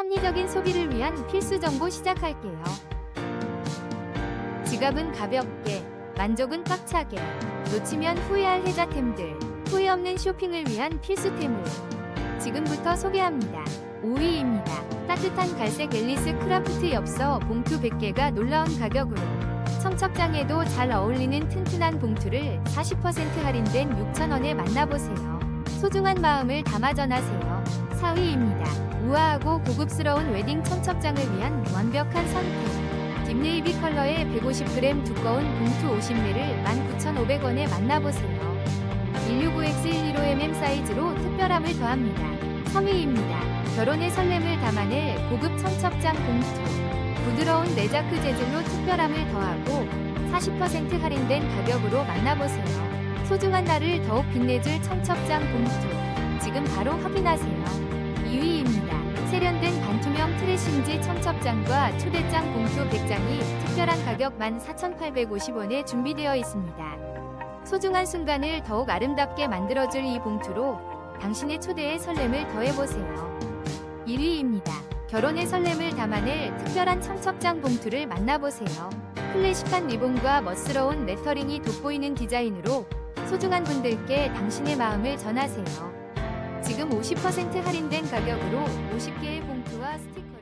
합리적인 소비를 위한 필수 정보 시작할게요. 지갑은 가볍게, 만족은 꽉차게, 놓치면 후회할 혜자템들, 후회 없는 쇼핑을 위한 필수템을 지금부터 소개합니다. 5위입니다. 따뜻한 갈색 앨리스 크라프트 엽서 봉투 100개가 놀라운 가격으로 청첩장에도 잘 어울리는 튼튼한 봉투를 40% 할인된 6,000원에 만나보세요. 소중한 마음을 담아 전하세요. 4위입니다. 우아하고 고급스러운 웨딩 청첩장을 위한 완벽한 선택. 딥네이비 컬러의 150g 두꺼운 봉투 50매를 19,500원에 만나보세요. 165X115mm 사이즈로 특별함을 더합니다. 3위입니다. 결혼의 설렘을 담아낼 고급 청첩장 봉투. 부드러운 네자크 재질로 특별함을 더하고 40% 할인된 가격으로 만나보세요. 소중한 날을 더욱 빛내줄 청첩장 봉투. 지금 바로 확인하세요. 2위입니다. 세련된 반투명 트레싱지 청첩장과 초대장 봉투 100장이 특별한 가격 14,850원에 준비되어 있습니다. 소중한 순간을 더욱 아름답게 만들어줄 이 봉투로 당신의 초대의 설렘을 더해보세요. 1위입니다. 결혼의 설렘을 담아낼 특별한 청첩장 봉투를 만나보세요. 클래식한 리본과 멋스러운 레터링이 돋보이는 디자인으로 소중한 분들께 당신의 마음을 전하세요. 지금 50% 할인된 가격으로 50개의 봉투와 스티커를